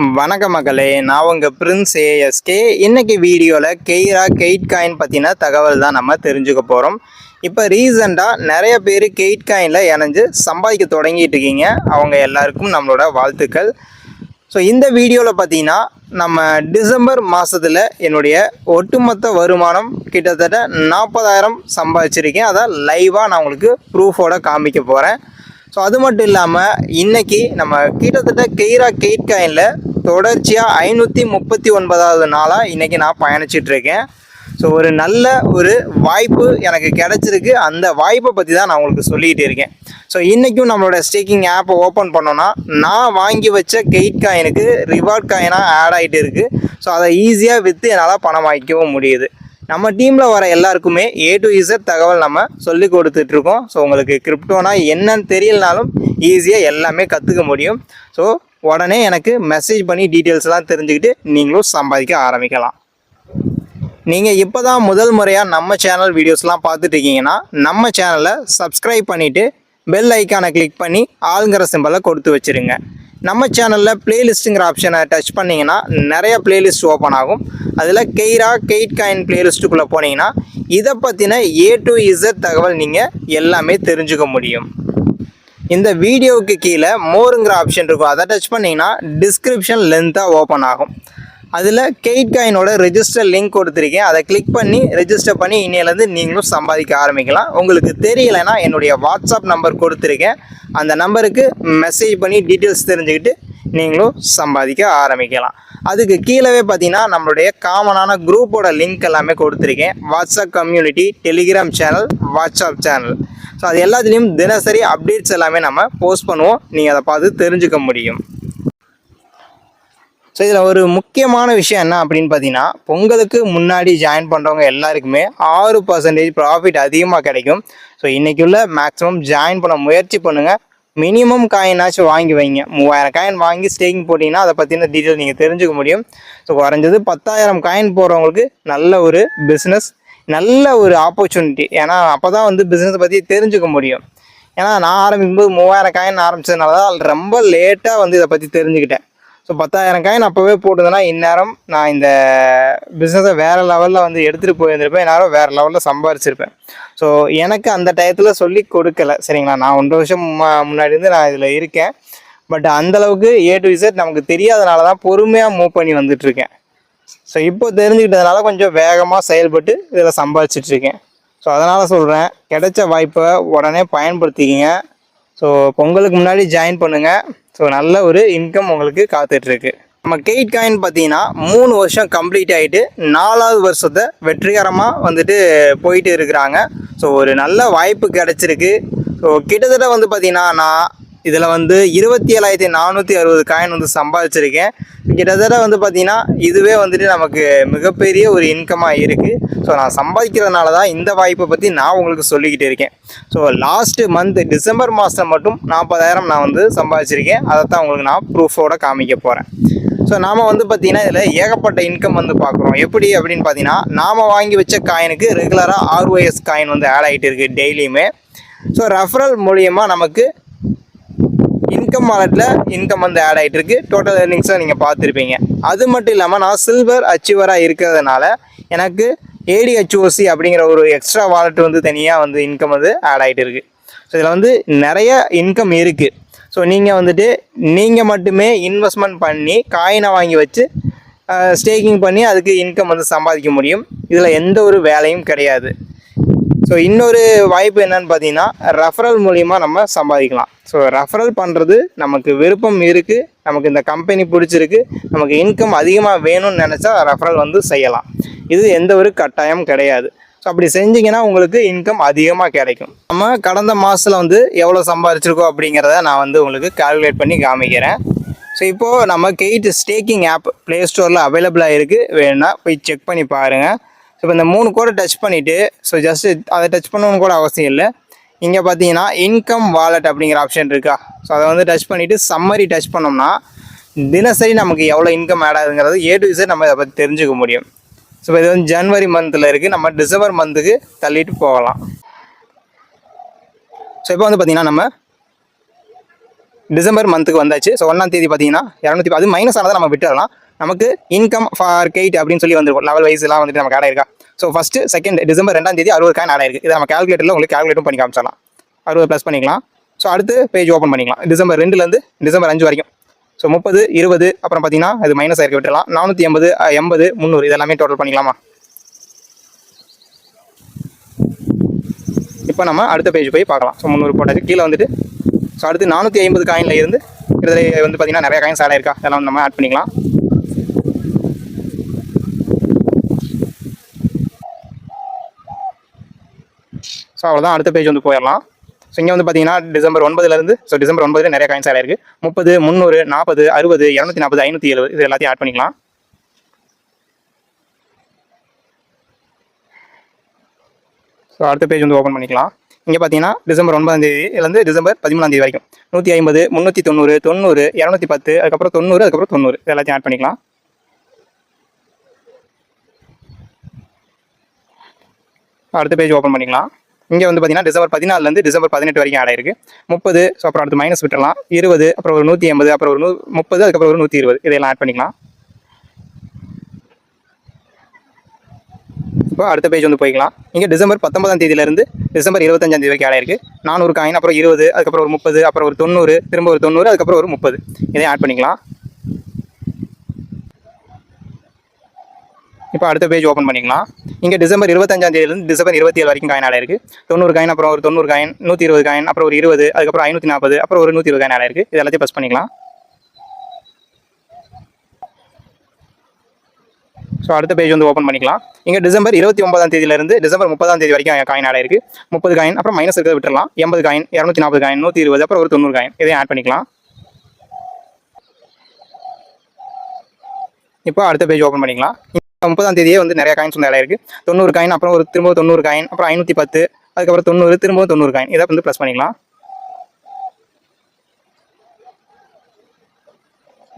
வணக்க மக்களே நான் உங்கள் பிரின்ஸ் ஏஎஸ்கே இன்றைக்கி வீடியோவில் கெய்ரா கெயிட் காயின் பற்றின தகவல் தான் நம்ம தெரிஞ்சுக்க போகிறோம் இப்போ ரீசெண்டாக நிறைய பேர் கெயிட் காயினில் இணைஞ்சு சம்பாதிக்க தொடங்கிட்டு இருக்கீங்க. அவங்க எல்லாருக்கும் நம்மளோட வாழ்த்துக்கள். ஸோ இந்த வீடியோவில் பார்த்தீங்கன்னா நம்ம டிசம்பர் மாதத்தில் என்னுடைய ஒட்டுமொத்த வருமானம் கிட்டத்தட்ட நாற்பதாயிரம் சம்பாதிச்சிருக்கேன். அதை லைவாக நான் உங்களுக்கு ப்ரூஃபோட காமிக்க போகிறேன் ஸோ அது மட்டும் இல்லாமல் இன்றைக்கி நம்ம கிட்டத்தட்ட கெய்ரா கெயிட் காயினில் தொடர்ச்சியாக ஐநூற்றி முப்பத்தி ஒன்பதாவது நாளாக இன்றைக்கி நான் பயணிச்சிட்ருக்கேன். ஸோ ஒரு நல்ல ஒரு வாய்ப்பு எனக்கு கிடச்சிருக்கு. அந்த வாய்ப்பை பற்றி தான் நான் உங்களுக்கு சொல்லிகிட்டு இருக்கேன். ஸோ இன்றைக்கும் நம்மளோட ஸ்டேக்கிங் ஆப்பை ஓப்பன் பண்ணோன்னா நான் வாங்கி வச்ச கெயிட் காயினுக்கு ரிவார்ட் காயினாக ஆட் ஆகிட்டு இருக்குது ஸோ அதை ஈஸியாக விற்று என்னால் பணம் வாங்கிக்கவும் முடியுது. நம்ம டீமில் வர எல்லாருக்குமே ஏ டு இசட் தகவல் நம்ம சொல்லி கொடுத்துட்ருக்கோம். ஸோ உங்களுக்கு கிரிப்டோனா என்னன்னு தெரியலனாலும் ஈஸியாக எல்லாமே கற்றுக்க முடியும். ஸோ உடனே எனக்கு மெசேஜ் பண்ணி டீட்டெயில்ஸ்லாம் தெரிஞ்சுக்கிட்டு நீங்களும் சம்பாதிக்க ஆரம்பிக்கலாம். நீங்கள் இப்போ தான் முதல் முறையாக நம்ம சேனல் வீடியோஸ்லாம் பார்த்துட்டு இருக்கீங்கன்னா நம்ம சேனலை சப்ஸ்கிரைப் பண்ணிவிட்டு பெல் ஐக்கானை கிளிக் பண்ணி ஆளுங்கிற சிம்பலை கொடுத்து வச்சுருங்க. நம்ம சேனலில் பிளேலிஸ்ட்டுங்கிற ஆப்ஷனை டச் பண்ணிங்கன்னா நிறைய பிளேலிஸ்ட் ஓப்பன் ஆகும். அதில் கெய்ரா கெயிட் காயின் பிளேலிஸ்ட்டுக்குள்ளே போனீங்கன்னா இதை பற்றின ஏ டு இசட் தகவல் நீங்கள் எல்லாமே தெரிஞ்சுக்க முடியும். இந்த வீடியோவுக்கு கீழே மோருங்கிற ஆப்ஷன் இருக்கும். அதை டச் பண்ணிங்கன்னா டிஸ்கிரிப்ஷன் லென்த்தாக ஓப்பன் ஆகும். அதில் கெயிட் காயினோட ரெஜிஸ்டர் லிங்க் கொடுத்துருக்கேன். அதை கிளிக் பண்ணி ரெஜிஸ்டர் பண்ணி இன்னையிலேருந்து நீங்களும் சம்பாதிக்க ஆரம்பிக்கலாம். உங்களுக்கு தெரியலைன்னா என்னுடைய வாட்ஸ்அப் நம்பர் கொடுத்துருக்கேன். அந்த நம்பருக்கு மெசேஜ் பண்ணி டீட்டெயில்ஸ் தெரிஞ்சுக்கிட்டு நீங்களும் சம்பாதிக்க ஆரம்பிக்கலாம். அதுக்கு கீழவே பார்த்தீங்கன்னா நம்மளுடைய காமனான குரூப்போட லிங்க் எல்லாமே கொடுத்துருக்கேன். WhatsApp community Telegram channel WhatsApp channel so அது எல்லாத்துலேயும் தினசரி அப்டேட்ஸ் எல்லாமே நம்ம போஸ்ட் பண்ணுவோம். நீங்கள் அதை பார்த்து தெரிஞ்சுக்க முடியும். ஸோ இதில் ஒரு முக்கியமான விஷயம் என்ன அப்படின்னு பார்த்தீங்கன்னா பொங்கலுக்கு முன்னாடி ஜாயின் பண்ணுறவங்க எல்லாருக்குமே ஆறு பர்சன்டேஜ் ப்ராஃபிட் அதிகமாக கிடைக்கும். ஸோ இன்றைக்குள்ள மேக்ஸிமம் ஜாயின் பண்ண முயற்சி பண்ணுங்கள் மினிமம் காயினாச்சும் வாங்கி வைங்க. மூவாயிரம் காயின் வாங்கி ஸ்டேக்கிங் போட்டிங்கன்னா அதை பற்றின டீட்டெயில் நீங்கள் தெரிஞ்சுக்க முடியும். ஸோ குறைஞ்சது பத்தாயிரம் காயின் போகிறவங்களுக்கு நல்ல ஒரு பிஸ்னஸ் நல்ல ஒரு ஆப்பர்ச்சுனிட்டி ஏன்னா அப்போ தான் வந்து பிஸ்னஸை பற்றி தெரிஞ்சுக்க முடியும். ஏன்னா நான் ஆரம்பிக்கும்போது மூவாயிரம் காயின் ஆரம்பிச்சதுனால தான் ரொம்ப லேட்டாக வந்து இதை பற்றி தெரிஞ்சுக்கிட்டேன். ஸோ பத்தாயிரம் காயின் அப்போவே போட்டதுன்னா இந்நேரம் நான் இந்த பிஸ்னஸை வேறு லெவலில் வந்து எடுத்துகிட்டு போயிருந்திருப்பேன். இந்நேரம் வேறு லெவலில் சம்பாரிச்சிருப்பேன். ஸோ எனக்கு அந்த டயத்தில் சொல்லி கொடுக்கல. சரிங்களா? நான் ஒன்றரை வருஷம் மு- முன்னாடி இருந்து நான் இதில் இருக்கேன். பட் அந்தளவுக்கு ஏ டு இசட் நமக்கு தெரியாதனால தான் பொறுமையாக மூவ் பண்ணி வந்துட்டுருக்கேன். ஸோ இப்போ தெரிஞ்சுக்கிட்டதுனால கொஞ்சம் வேகமாக செயல்பட்டு இதில் சம்பாதிச்சிட்டு இருக்கேன் ஸோ அதனால் சொல்கிறேன் கிடைச்ச வாய்ப்பை உடனே பயன்படுத்திக்கிங்க. ஸோ பொங்கலுக்கு முன்னாடி ஜாயின் பண்ணுங்கள் ஸோ நல்ல ஒரு இன்கம் உங்களுக்கு காத்துட்ருக்கு. நம்ம கெயிட் காயின் பார்த்தீங்கன்னா மூணு வருஷம் கம்ப்ளீட் ஆகிட்டு நாலாவது வருஷத்தை வெற்றிகரமாக வந்துட்டு போயிட்டு இருக்கிறாங்க. ஸோ ஒரு நல்ல வாய்ப்பு கிடச்சிருக்கு. ஸோ கிட்டத்தட்ட வந்து பார்த்தீங்கன்னா நான் இதில் வந்து இருபத்தி ஏழாயிரத்தி நானூற்றி அறுபது காயின் வந்து சம்பாதிச்சிருக்கேன். கிட்டத்தட்ட வந்து பார்த்திங்கன்னா இதுவே வந்துட்டு நமக்கு மிகப்பெரிய ஒரு இன்கமாக இருக்குது ஸோ நான் சம்பாதிக்கிறதுனால தான் இந்த வாய்ப்பை பற்றி நான் உங்களுக்கு சொல்லிக்கிட்டு இருக்கேன். ஸோ லாஸ்ட்டு மந்த் டிசம்பர் மாதம் மட்டும் நாற்பதாயிரம் நான் வந்து சம்பாதிச்சிருக்கேன். அதை தான் உங்களுக்கு நான் ப்ரூஃபோட காமிக்க போகிறேன் ஸோ நாம் வந்து பார்த்திங்கன்னா இதில் ஏகப்பட்ட இன்கம் வந்து பார்க்குறோம். எப்படி அப்படின்னு பார்த்தீங்கன்னா நாம் வாங்கி வச்ச காயினுக்கு ரெகுலராக ஆர்ஒஎஸ் காயின் வந்து ஆட் ஆகிட்டு இருக்குது டெய்லியுமே. ஸோ ரெஃபரல் மூலியமாக நமக்கு இன்கம் வாலெட்டில் இன்கம் வந்து ஆட் ஆகிட்டு இருக்கு டோட்டல் ஏர்னிங்ஸை நீங்கள் பார்த்துருப்பீங்க. அது மட்டும் இல்லாமல் நான் சில்வர் அச்சீவராக இருக்கிறதுனால எனக்கு ஏடிஹெச்ஓசி அப்படிங்கிற ஒரு எக்ஸ்ட்ரா வாலெட் வந்து தனியாக வந்து இன்கம் வந்து ஆட் ஆகிட்டு இருக்குது ஸோ இதில் வந்து நிறைய இன்கம் இருக்குது ஸோ நீங்கள் வந்துட்டு நீங்கள் மட்டுமே இன்வெஸ்ட்மெண்ட் பண்ணி காயினை வாங்கி வச்சு ஸ்டேக்கிங் பண்ணி அதுக்கு இன்கம் வந்து சம்பாதிக்க முடியும். இதில் எந்த ஒரு வேலையும் கிடையாது. ஸோ இன்னொரு வாய்ப்பு என்னன்னு பார்த்தீங்கன்னா ரெஃபரல் மூலிமா நம்ம சம்பாதிக்கலாம். ஸோ ரெஃபரல் பண்ணுறது நமக்கு விருப்பம் இருக்குது நமக்கு இந்த கம்பெனி பிடிச்சிருக்கு நமக்கு இன்கம் அதிகமாக வேணும்னு நினச்சா ரெஃபரல் வந்து செய்யலாம். இது எந்த ஒரு கட்டாயம் கிடையாது. ஸோ அப்படி செஞ்சீங்கன்னா உங்களுக்கு இன்கம் அதிகமாக கிடைக்கும். நம்ம கடந்த மாதத்தில் வந்து எவ்வளோ சம்பாதிச்சிருக்கோம் அப்படிங்கிறத நான் வந்து உங்களுக்கு கால்குலேட் பண்ணி காமிக்கிறேன். ஸோ இப்போது நம்ம கெயிட் ஸ்டேக்கிங் ஆப் ப்ளே ஸ்டோரில் அவைலபிளாக இருக்குது வேணும்னா போய் செக் பண்ணி பாருங்கள் ஸோ இப்போ இந்த மூணு கோடை டச் பண்ணிவிட்டு ஸோ ஜஸ்ட்டு அதை டச் பண்ணணும்னு கூட அவசியம் இல்லை. இங்கே பார்த்தீங்கன்னா இன்கம் வாலெட் அப்படிங்கிற ஆப்ஷன் இருக்கா? ஸோ அதை வந்து டச் பண்ணிவிட்டு சம்மரி டச் பண்ணோம்னா தினசரி நமக்கு எவ்வளோ இன்கம் ஆட் ஆகுதுங்கிறது ஏ டு இசை நம்ம இதை பற்றி தெரிஞ்சுக்க முடியும். ஸோ இது வந்து ஜனவரி மந்தில் இருக்குது நம்ம டிசம்பர் மந்த்துக்கு தள்ளிட்டு போகலாம். ஸோ இப்போ வந்து பார்த்திங்கன்னா நம்ம டிசம்பர் மந்த்துக்கு வந்தாச்சு. ஸோ ஒன்றாம் தேதி பார்த்தீங்கன்னா இரநூத்தி அது மைனஸ் ஆனதை நம்ம விட்டுறலாம். நமக்கு இன்கம் ஃபார் கெயிட் அப்படின்னு சொல்லி வந்துருக்கும். லெவல் வைஸ்லாம் வந்துட்டு நமக்கு ஆட் ஆயிருக்கா? ஸோ ஃபஸ்ட்டு செகண்ட் டிசம்பர் ரெண்டாம் தேதி அறுபது காயின் ஆட் ஆயிருக்கு. இதை நம்ம கால்குலேட்டரில் உங்களுக்கு கால்குலேட்டும் பண்ணி காமிச்சிடலாம். அறுபது ப்ளஸ் பண்ணிக்கலாம். ஸோ அடுத்து பேஜ் ஓப்பன் பண்ணிக்கலாம். டிசம்பர் ரெண்டுலேருந்து டிசம்பர் அஞ்சு வரைக்கும். ஸோ முப்பது இருபது அப்புறம் பார்த்தீங்கன்னா அது மைனஸ் ஆயிருக்க விட்டுலாம் நானூற்றி எண்பது எண்பது முந்நூறு இதெல்லாமே டோட்டல் பண்ணிக்கலாமா? இப்போ நம்ம அடுத்த பேஜ் போய் பார்க்கலாம். ஸோ முந்நூறு போட்டாச்சு. கீழே வந்துட்டு ஸோ அடுத்து நானூற்றி ஐம்பது காயினில் இருந்து இதில் வந்து பார்த்தீங்கன்னா நிறைய காயின்ஸ் ஆட் ஆயிருக்கா? இதெல்லாம் நம்ம ஆட் பண்ணிக்கலாம். ஸோ அவ்வளோதான் அடுத்த பேஜ் வந்து போயிடலாம். ஸோ இங்கே வந்து பார்த்தீங்கன்னா டிசம்பர் ஒன்பதுலேருந்து ஸோ டிசம்பர் ஒன்பதுல நிறைய காயின்ஸ் ஆட் முப்பது முந்நூறு நாற்பது அறுபது இரநூத்தி நாற்பது ஐநூற்றி எழுபது இது எல்லாத்தையும் ஆட் பண்ணிக்கலாம். ஸோ அடுத்த பேஜ் வந்து ஓப்பன் பண்ணிக்கலாம். இங்கே பார்த்தீங்கன்னா டிசம்பர் ஒன்பதாம் தேதியிலேருந்து டிசம்பர் பதிமூணாம் தேதி வரைக்கும். நூற்றி ஐம்பது முந்நூற்றி தொண்ணூறு தொண்ணூறு இரநூத்தி பத்து அதுக்கப்புறம் தொண்ணூறு அதுக்கப்புறம் தொண்ணூறு. இது எல்லாத்தையும் ஆட் பண்ணிக்கலாம். அடுத்த பேஜ் ஓப்பன் பண்ணிக்கலாம். இங்கே வந்து பார்த்தீங்கன்னா டிசம்பர் பதினாலுலேருந்து டிசம்பர் பதினெட்டு வரைக்கும் ஆட் ஆயிருக்கு. முப்பது ஸோ அப்புறம் அடுத்து மைனஸ் விட்டுலாம் இருபது அப்புறம் ஒரு நூற்றி எண்பது அப்புறம் ஒரு நூ முப்பது அதுக்கப்புறம் ஒரு நூற்றி இருபது. இதெல்லாம் ஆட் பண்ணிக்கலாம். இப்போ அடுத்த பேஜ் வந்து போய்க்கலாம். இங்கே டிசம்பர் பத்தொன்பதாம் தேதியிலேருந்து டிசம்பர் இருபத்தஞ்சாம் தேதி வரைக்கும் ஆட் ஆயிருக்கு. நானூறு காயின் அப்புறம் இருபது அதுக்கப்புறம் ஒரு முப்பது அப்புறம் ஒரு தொண்ணூறு திரும்ப ஒரு தொண்ணூறு அதுக்கப்புறம் ஒரு முப்பது. இதையும் ஆட் பண்ணிக்கலாம். இப்போ அடுத்த பேஜ் ஓப்பன் பண்ணிக்கலாம். இங்கே டிசம்பர் இருபத்தஞ்சாம் தேதியிலிருந்து டிசம்பர் இருபத்தி ஏழு வரைக்கும் காயின் ஆட் ஆயிருக்கு தொண்ணூறு காயின் அப்புறம் ஒரு தொண்ணூறு காயின் நூற்றி இருபது காயின் அப்புறம் ஒரு இருபது அதுக்கப்புறம் ஐநூற்றி நாற்பது அப்புறம் ஒரு நூற்றி இருபது காயின் ஆயிருக்கு இது எல்லாத்தையும் ப்ளஸ் பண்ணிக்கலாம். ஸோ அடுத்த பேஜ் வந்து ஓப்பன் பண்ணிக்கலாம். இங்கே டிசம்பர் இருபத்தி ஒன்பதாம் தேதியிலிருந்து டிசம்பர் முப்பதாம் தேதி வரைக்கும் காயின் ஆட் ஆயிருக்கு முப்பது காயின் அப்புறம் மைனஸ் இருக்கிறத விட்டுலாம் எண்பது காயின் இரநூத்தி நாற்பது காயின் நூற்றி இருபது அப்புறம் ஒரு தொண்ணூறு காயின் இதையும் ஆட் பண்ணிக்கலாம். இப்போ அடுத்த பேஜ் ஓப்பன் பண்ணிக்கலாம். முப்பதாம் தேதியே வந்து நிறைய காயின்ஸ் வந்து ஆட் இருக்கு. தொண்ணூறு காயின் அப்புறம் ஒரு திரும்ப தொண்ணூறு காயின் அப்புறம் ஐநூற்றி பத்து அதுக்கப்புறம் தொண்ணூறு திரும்ப தொண்ணூறு காயின் இதை வந்து ப்ளஸ் பண்ணிக்கலாம்.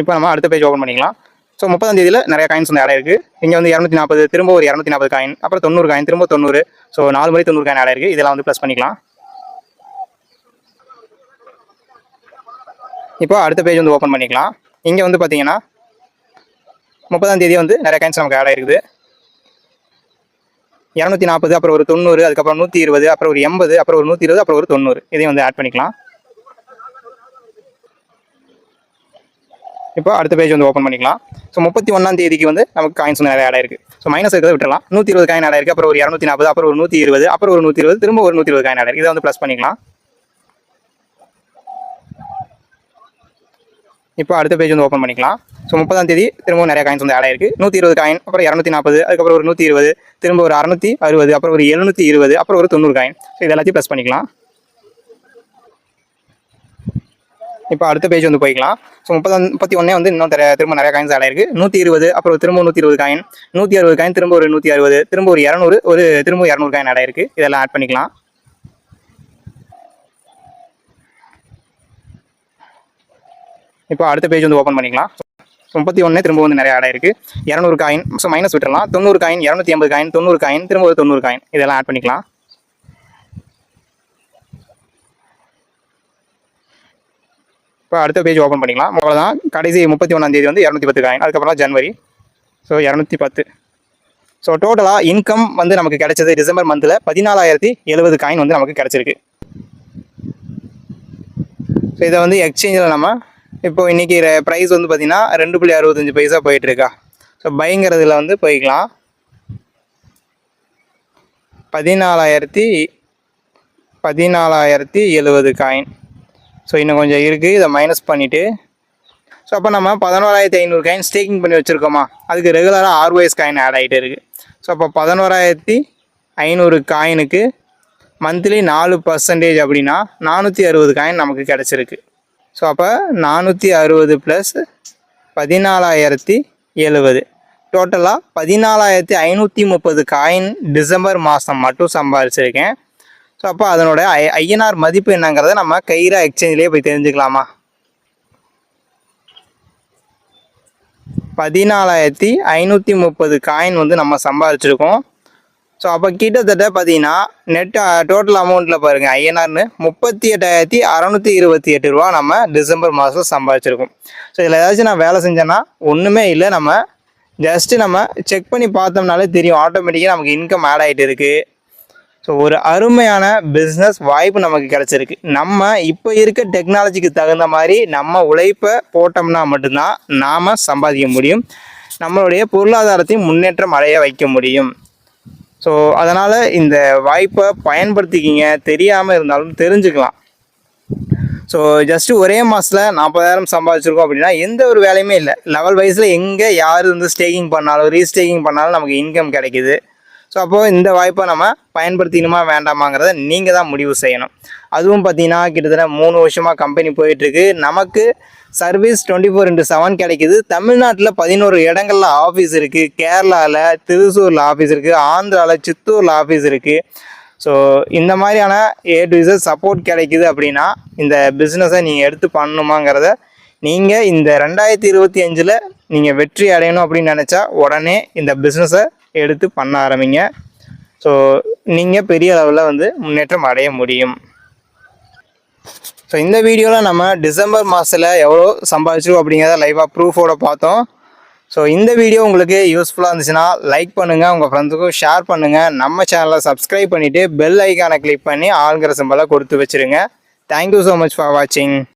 இப்போ நம்ம அடுத்த பேஜ் ஓப்பன் பண்ணிக்கலாம். ஸோ முப்பதாம் தேதியில் நிறைய காயின்ஸ் வந்து ஆட் இருக்கு. இங்கே வந்து இரநூத்தி நாற்பது திரும்ப ஒரு இரநூத்தி நாற்பது காயின் அப்புறம் தொண்ணூறு காயின் திரும்ப தொண்ணூறு. ஸோ நாலு மணி தொண்ணூறு காயின் ஆட் இருக்கு. இதெல்லாம் வந்து ப்ளஸ் பண்ணிக்கலாம். இப்போ அடுத்த பேஜ் வந்து ஓப்பன் பண்ணிக்கலாம். இங்கே வந்து பார்த்தீங்கன்னா முப்பதாம் தேதி வந்து நிறைய காயின்ஸ் நமக்கு ஆட் ஆயிருக்குது. இரநூத்தி நாற்பது அப்புறம் ஒரு தொண்ணூறு அதுக்கப்புறம் நூற்றி இருபது அப்புறம் ஒரு எண்பது அப்புறம் ஒரு நூற்றி இருபது அப்புறம் ஒரு தொண்ணூறு. இதையும் வந்து ஆட் பண்ணிக்கலாம். இப்போ அடுத்த பேஜ் வந்து ஓப்பன் பண்ணிக்கலாம். ஸோ முப்பத்தி ஒன்றாம் தேதிக்கு வந்து நமக்கு காயின்ஸ் வந்து நிறைய ஆட் ஆயிருக்கு. ஸோ மைனஸ் இருக்கிறத விட்டுலாம் நூற்றி இருபது காயின் ஆட் ஆயிருக்கு அப்புறம் ஒரு இரநூத்தி நாற்பது அப்புறம் ஒரு நூற்றி இருபது அப்புறம் ஒரு நூற்றி இருபது திரும்ப ஒரு நூற்றி இருபது காயின் ஆட் ஆயிருக்கு. இதை வந்து ப்ளஸ் பண்ணிக்கலாம். இப்போ அடுத்த பேஜ் வந்து ஓப்பன் பண்ணிக்கலாம். ஸோ முப்பதாம் தேதி திரும்பவும் நிறைய காயின்ஸ் வந்து ஆட் ஆயிருக்கு. நூற்றி இருபது காயின் அப்புறம் இரநூத்தி நாற்பது அதுக்கப்புறம் ஒரு நூற்றி இருபது திரும்ப ஒரு அறுநூற்றி அறுபது அப்புறம் ஒரு எழுநூற்றி இருபது அப்புறம் ஒரு தொண்ணூறு காயின் ஸோ இது எல்லாத்தையும் ப்ளஸ் பண்ணிக்கலாம். இப்போ அடுத்த பேஜ் வந்து போய்க்கலாம். ஸோ முப்பதாம் முப்பத்தி ஒன்றே வந்து இன்னும் தெரிய- திரும்ப நிறைய காயின்ஸ் ஆடாயிருக்கு நூற்றி இருபது அப்புறம் திரும்ப நூற்றி இருபது காயின் நூற்றி அறுபது காயின் திரும்ப ஒரு நூற்றி அறுபது திரும்ப ஒரு இரநூறு ஒரு திரும்ப இரநூறு காயின் ஆடாயிருக்கு இதெல்லாம் ஆட் பண்ணிக்கலாம். இப்போ அடுத்த பேஜ் வந்து ஓப்பன் பண்ணிக்கலாம். முப்பத்தி ஒன்று திரும்ப வந்து நிறைய ஆடாக இருக்குது இரநூறு காயின் ஸோ மைனஸ் விட்டுலாம் தொண்ணூறு காயின் இரநூத்தி ஐம்பது காயின் தொண்ணூறு காயின் திரும்ப ஒரு தொண்ணூறு காயின் இதெல்லாம் ஆட் பண்ணிக்கலாம். இப்போ அடுத்த பேஜ் ஓப்பன் பண்ணிக்கலாம். அவ்வளோதான் கடைசி முப்பத்தி ஒன்றாந்தேதி வந்து இரநூத்தி பத்து காயின் அதுக்கப்புறம் ஜனவரி ஸோ இரநூத்தி பத்து. ஸோ டோட்டலாக இன்கம் வந்து நமக்கு கிடைச்சது டிசம்பர் மந்தில் பதினாலாயிரத்தி எழுபது காயின் வந்து நமக்கு கிடைச்சிருக்கு. ஸோ இதை வந்து எக்ஸ்சேஞ்சில் நம்ம இப்போ இன்றைக்கி ப்ரைஸ் வந்து பார்த்திங்கன்னா ரெண்டு புள்ளி அறுபத்தஞ்சி பைசா போயிட்டுருக்கா. ஸோ பைங்கிறதுல வந்து போய்க்கலாம். பதினாலாயிரத்தி பதினாலாயிரத்தி எழுபது காயின் ஸோ இன்னும் கொஞ்சம் இருக்குது இதை மைனஸ் பண்ணிவிட்டு ஸோ அப்போ நம்ம பதினோராயிரத்தி ஐநூறு காயின் ஸ்டேக்கிங் பண்ணி வச்சுருக்கோமா? அதுக்கு ரெகுலராக ஆர்ஒஎஸ் காயின் ஆட் ஆகிட்டு இருக்குது ஸோ அப்போ பதினோராயிரத்தி ஐநூறு காயினுக்கு மந்த்லி நாலு பர்சன்டேஜ் அப்படின்னா நானூற்றி அறுபது காயின் நமக்கு கிடச்சிருக்கு. ஸோ அப்போ நானூற்றி அறுபது ப்ளஸ் பதினாலாயிரத்தி எழுபது. டோட்டலாக பதினாலாயிரத்தி ஐநூற்றி முப்பது காயின் டிசம்பர் மாதம் மட்டும் சம்பாதிச்சிருக்கேன் ஸோ அப்போ அதனோட ஐ ஐஎன்ஆர் மதிப்பு என்னங்கிறத நம்ம கைரா எக்ஸ்சேஞ்சிலேயே போய் தெரிஞ்சுக்கலாமா? பதினாலாயிரத்தி ஐநூற்றி முப்பது காயின் வந்து நம்ம சம்பாதிச்சிருக்கோம் ஸோ அப்போ கிட்டத்தட்ட பார்த்தீங்கன்னா நெட் டோட்டல் அமௌண்ட்டில் பாருங்கள் ஐஎன்ஆர்னு முப்பத்தி எட்டாயிரத்தி அறநூற்றி இருபத்தி எட்டு ரூபா நம்ம டிசம்பர் மாதம் சம்பாதிச்சிருக்கோம். ஸோ இதில் ஏதாச்சும் நான் வேலை செஞ்சேன்னா ஒன்றுமே இல்லை நம்ம ஜஸ்ட்டு நம்ம செக் பண்ணி பார்த்தோம்னாலே தெரியும். ஆட்டோமேட்டிக்காக நமக்கு இன்கம் ஆட் ஆகிட்டு இருக்குது ஸோ ஒரு அருமையான பிஸ்னஸ் வாய்ப்பு நமக்கு கிடச்சிருக்கு. நம்ம இப்போ இருக்க டெக்னாலஜிக்கு தகுந்த மாதிரி நம்ம உழைப்பை போட்டோம்னா மட்டும்தான் நாம் சம்பாதிக்க முடியும். நம்மளுடைய பொருளாதாரத்தையும் முன்னேற்றம் அடைய வைக்க முடியும். ஸோ அதனால் இந்த வாய்ப்பை பயன்படுத்திக்கிங்க. தெரியாமல் இருந்தாலும் தெரிஞ்சுக்கலாம். ஸோ ஜஸ்ட்டு ஒரே மாதத்தில் நாற்பதாயிரம் சம்பாதிச்சிருக்கோம் அப்படின்னா எந்த ஒரு வேலையுமே இல்லை. லெவல் வைஸில் எங்கே யார் வந்து ஸ்டேக்கிங் பண்ணாலும் ரீஸ்டேக்கிங் பண்ணாலும் நமக்கு இன்கம் கிடைக்குது. ஸோ அப்போது இந்த வாய்ப்பை நம்ம பயன்படுத்திக்கணுமா வேண்டாமாங்கிறத நீங்கள் தான் முடிவு செய்யணும். அதுவும் பார்த்தீங்கன்னா கிட்டத்தட்ட மூணு வருஷமாக கம்பெனி போயிட்டுருக்கு நமக்கு service twenty four into seven கிடைக்குது. தமிழ்நாட்டில் பதினோரு இடங்களில் ஆஃபீஸ் இருக்குது கேரளாவில் திருசூரில் ஆஃபீஸ் இருக்குது ஆந்திராவில் சித்தூரில் ஆஃபீஸ் இருக்குது ஸோ இந்த மாதிரியான ஏ டு இசட் சப்போர்ட் கிடைக்குது அப்படின்னா இந்த பிஸ்னஸை நீங்கள் எடுத்து பண்ணணுமாங்கிறத நீங்கள் இந்த ரெண்டாயிரத்தி இருபத்தி அஞ்சில் நீங்கள் வெற்றி அடையணும் அப்படின்னு நினச்சா உடனே இந்த பிஸ்னஸை எடுத்து பண்ண ஆரம்பிங்க. ஸோ நீங்கள் பெரிய அளவில் வந்து முன்னேற்றம் அடைய முடியும். ஸோ இந்த வீடியோவில் நம்ம டிசம்பர் மாதத்தில் எவ்வளோ சம்பாதிச்சிருக்கோம் அப்படிங்கிறத லைவாக ப்ரூஃபோட பார்த்தோம். ஸோ இந்த வீடியோ உங்களுக்கு யூஸ்ஃபுல்லாக இருந்துச்சுன்னா லைக் பண்ணுங்கள் உங்கள் ஃப்ரெண்ட்ஸுக்கும் ஷேர் பண்ணுங்கள் நம்ம சேனலை சப்ஸ்கிரைப் பண்ணிவிட்டு பெல் ஐக்கானை கிளிக் பண்ணி ஆளுங்கிற சிம்பலை கொடுத்து வச்சுருங்க. தேங்க்யூ ஸோ மச் ஃபார் வாட்சிங்